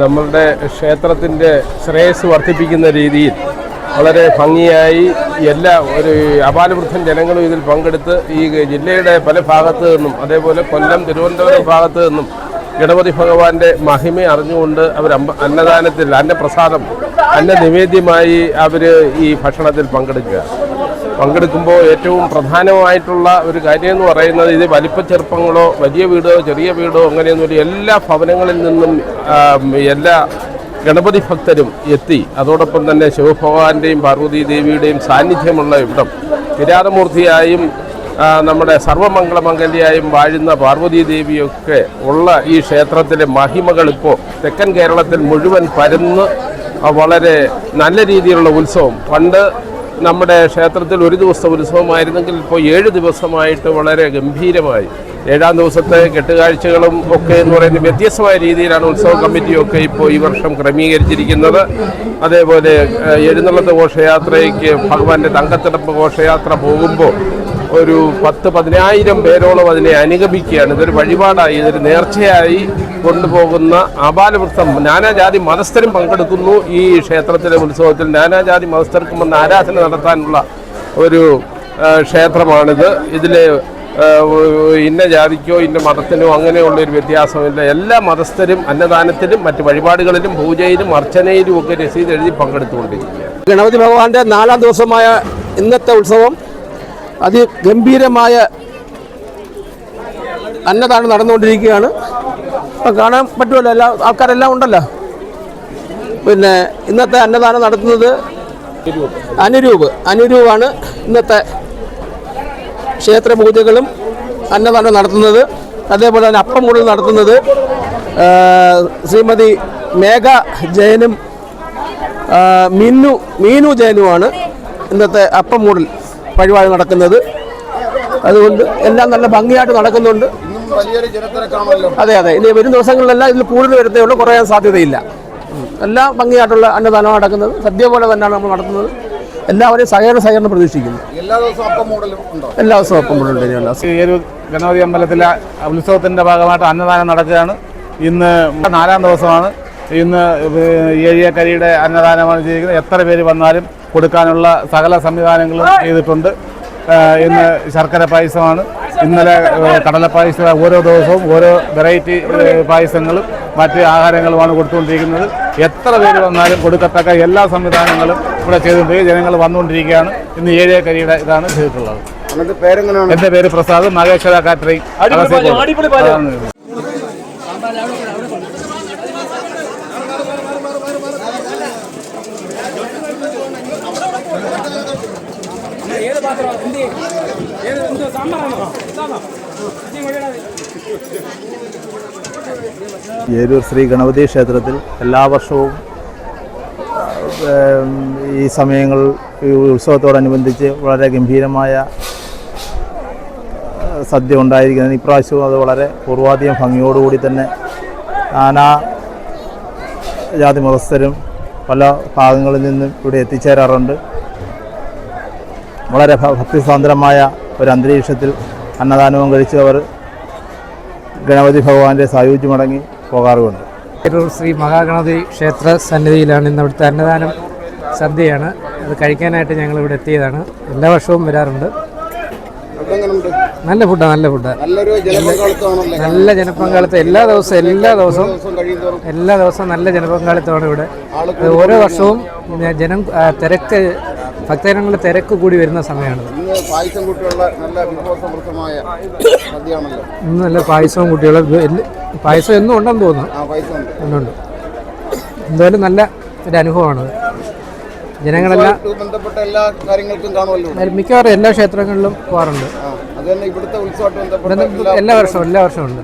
നമ്മളുടെ ക്ഷേത്രത്തിന്റെ ശ്രേയസ് വർദ്ധിപ്പിക്കുന്ന രീതിയിൽ വളരെ ഭംഗിയായി എല്ലാ ഒരു അപാലവൃദ്ധൻ ജനങ്ങളും ഇതിൽ പങ്കെടുത്ത് ഈ ജില്ലയുടെ പല ഭാഗത്തു നിന്നും അതേപോലെ കൊല്ലം തിരുവനന്തപുരം ഭാഗത്തു നിന്നും ഗണപതി ഭഗവാന്റെ മഹിമ അറിഞ്ഞുകൊണ്ട് അവർ അന്നദാനത്തിൽ അന്നപ്രസാദം അന്ന നിവേദ്യമായി അവർ ഈ ഭക്ഷണത്തിൽ പങ്കെടുക്കുക. പങ്കെടുക്കുമ്പോൾ ഏറ്റവും പ്രധാനമായിട്ടുള്ള ഒരു കാര്യം എന്ന് പറയുന്നത് ഇത് വലിപ്പ ചെറുപ്പങ്ങളോ വലിയ വീടോ ചെറിയ വീടോ അങ്ങനെയൊന്നുമില്ല എല്ലാ ഭവനങ്ങളിൽ നിന്നും എല്ലാ ഗണപതി ഭക്തരും എത്തി. അതോടൊപ്പം തന്നെ ശിവഭഗവാന്റെയും പാർവതി ദേവിയുടെയും സാന്നിധ്യമുള്ള ഇവിടം. കിരാതമൂർത്തിയായും നമ്മുടെ സർവമംഗളമംഗല്യായും വാഴുന്ന പാർവതി ദേവിയൊക്കെ ഉള്ള ഈ ക്ഷേത്രത്തിലെ മഹിമകൾ ഇപ്പോൾ തെക്കൻ കേരളത്തിൽ മുഴുവൻ പരന്ന് വളരെ നല്ല രീതിയിലുള്ള ഉത്സവം. പണ്ട് നമ്മുടെ ക്ഷേത്രത്തിൽ ഒരു ദിവസത്തെ ഉത്സവമായിരുന്നെങ്കിൽ ഇപ്പോൾ ഏഴ് ദിവസമായിട്ട് വളരെ ഗംഭീരമായി. ഏഴാം ദിവസത്തെ കെട്ടുകാഴ്ചകളും ഒക്കെ എന്ന് പറയുന്ന വ്യത്യസ്തമായ രീതിയിലാണ് ഉത്സവ കമ്മിറ്റിയൊക്കെ ഇപ്പോൾ ഈ വർഷം ക്രമീകരിച്ചിരിക്കുന്നത്. അതേപോലെ എഴുന്നള്ളത്ത് ഘോഷയാത്രയ്ക്ക് ഭഗവാന്റെ തങ്കത്തിടപ്പ് ഘോഷയാത്ര പോകുമ്പോൾ ഒരു പത്ത് പതിനായിരം പേരോളം അതിനെ അനുഗമിക്കുകയാണ്. ഇതൊരു വഴിപാടായി ഇതൊരു നേർച്ചയായി കൊണ്ടുപോകുന്ന ആപാലവൃത്തം നാനാജാതി മതസ്ഥരും പങ്കെടുക്കുന്നു ഈ ക്ഷേത്രത്തിലെ ഉത്സവത്തിൽ. നാനാജാതി മതസ്ഥർക്കും വന്ന് ആരാധന നടത്താനുള്ള ഒരു ക്ഷേത്രമാണിത്. ഇതിൽ ഇന്ന ജാതിക്കോ ഇന്ന മതത്തിനോ അങ്ങനെയുള്ള ഒരു വ്യത്യാസമില്ല. എല്ലാ മതസ്ഥരും അന്നദാനത്തിലും മറ്റ് വഴിപാടുകളിലും പൂജയിലും അർച്ചനയിലും ഒക്കെ രസീത് എഴുതി പങ്കെടുത്തുകൊണ്ടിരിക്കുകയാണ്. ഗണപതി ഭഗവാന്റെ നാലാം ദിവസമായ ഇന്നത്തെ ഉത്സവം അതിഗംഭീരമായ അന്നതാണ് നടന്നുകൊണ്ടിരിക്കുകയാണ്. അപ്പം കാണാൻ പറ്റുമല്ലോ എല്ലാ ആൾക്കാരെല്ലാം ഉണ്ടല്ലോ. പിന്നെ ഇന്നത്തെ അന്നദാനം നടത്തുന്നത് അനുരൂപ്. അനുരൂപാണ് ഇന്നത്തെ ക്ഷേത്ര പൂജകളും അന്നദാനം നടത്തുന്നത്. അതേപോലെ തന്നെ അപ്പം കൂടുതൽ നടത്തുന്നത് ശ്രീമതി മേഘ ജയനും മിന്നു മീനു ജയനുമാണ് ഇന്നത്തെ അപ്പം മൂടൽ. വഴിപാട് നടക്കുന്നത്. അതുകൊണ്ട് എല്ലാം നല്ല ഭംഗിയായിട്ട് നടക്കുന്നുണ്ട്. ഇന്നും വലിയൊരു ജനത്തിരക്കാണല്ലോ. അതെ അതെ. ഇനി വരും ദിവസങ്ങളിലെല്ലാം ഇതിൽ കൂടുതൽ വരുത്തേ ഉള്ളൂ കുറയാൻ സാധ്യതയില്ല. എല്ലാം ഭംഗിയായിട്ടുള്ള അന്നദാനമാണ് നടക്കുന്നത്. സദ്യ പോലെ തന്നെയാണ് നമ്മൾ നടത്തുന്നത്. എല്ലാവരെയും സഹകരണ സഹകരണം പ്രതീക്ഷിക്കുന്നു. എല്ലാ ദിവസവും അപ്പം മൂടലും ഉണ്ടോ? എല്ലാ ദിവസവും അപ്പം മൂടലുണ്ട് ഗണപതി അമ്പലത്തിലെ ഉത്സവത്തിന്റെ ഭാഗമായിട്ട് അന്നദാനം നടക്കുകയാണ്. ഇന്ന് നാലാം ദിവസമാണ്. ഇന്ന് ഏഴിയക്കരിയുടെ അന്നദാനമാണ് ചെയ്യുന്നത് എത്ര പേര് വന്നാലും കൊടുക്കാനുള്ള സകല സംവിധാനങ്ങളും ചെയ്തിട്ടുണ്ട്. ഇന്ന് ശർക്കര പായസമാണ്. ഇന്നലെ കടല കടലപ്പായസം ഓരോ ദിവസവും ഓരോ വെറൈറ്റി പായസങ്ങളും മറ്റ് ആഹാരങ്ങളുമാണ് കൊടുത്തുകൊണ്ടിരിക്കുന്നത്. എത്ര പേര് വന്നാലും കൊടുക്കത്തക്ക എല്ലാ സംവിധാനങ്ങളും ഇവിടെ ചെയ്തിട്ടുണ്ട്. ജനങ്ങൾ വന്നുകൊണ്ടിരിക്കുകയാണ്. ഇന്ന് ഏഴേ കരിയുടെ ഇതാണ് ചെയ്തിട്ടുള്ളത്. എന്റെ പേര് പ്രസാദ് മഹേശ്വര കാറ്ററിംഗ് അതാണ്. ഏരൂർ ശ്രീ ഗണപതി ക്ഷേത്രത്തിൽ എല്ലാ വർഷവും ഈ സമയങ്ങൾ ഈ ഉത്സവത്തോടനുബന്ധിച്ച് വളരെ ഗംഭീരമായ സദ്യ ഉണ്ടായിരിക്കുന്നത് ഇപ്രാവശ്യവും അത് വളരെ പൂർവാധികം ഭംഗിയോടുകൂടി തന്നെ നാനാ ജാതി മതസ്ഥരും പല ഭാഗങ്ങളിൽ നിന്നും ഇവിടെ എത്തിച്ചേരാറുണ്ട് വളരെ ഭക്തിസാന്ദ്രമായ ഒരു അന്തരീക്ഷത്തിൽ അന്നദാനവും കഴിച്ച് അവർ ഗണപതി ഭഗവാന്റെ സായുജ്യമടങ്ങി പോകാറുമുണ്ട്. ശ്രീ മഹാഗണപതി ക്ഷേത്ര സന്നിധിയിലാണ് ഇന്ന് അവിടുത്തെ അന്നദാനം സദ്യയാണ് അത് കഴിക്കാനായിട്ട് ഞങ്ങൾ ഇവിടെ എത്തിയതാണ്. എല്ലാ വർഷവും വരാറുണ്ട്. നല്ല ഫുഡാണ് നല്ല ഫുഡാണ് നല്ല ജനപങ്കാളിത്തം. എല്ലാ ദിവസവും എല്ലാ ദിവസവും ദിവസം എല്ലാ ദിവസവും നല്ല ജനപങ്കാളിത്തമാണ് ഇവിടെ. ഓരോ വർഷവും ജനം തിരക്ക് ഭക്തജനങ്ങളുടെ തിരക്ക് കൂടി വരുന്ന സമയമാണ്. ഇന്ന് പായസം കൂട്ടിയുള്ള നല്ല വിഭവസമൃദ്ധമായ സദ്യയാണല്ലോ ഇന്ന് നല്ല പായസവും കുട്ടികളും പായസം എന്നും ഉണ്ടെന്ന് തോന്നുന്നു. ആ പായസം ഉണ്ട്. എന്തായാലും നല്ല ഒരു അനുഭവമാണ് ജനങ്ങളെല്ലാം ബന്ധപ്പെട്ട എല്ലാ കാര്യങ്ങൾക്കും കാണുമല്ലോ. മിക്കവാറും എല്ലാ ക്ഷേത്രങ്ങളിലും പോകാറുണ്ട്. ആ അത് തന്നെ ഇവിടുത്തെ ഉത്സവമായിട്ട് ബന്ധപ്പെട്ട നിന്ന് എല്ലാ വർഷവും എല്ലാ വർഷവും ഉണ്ട്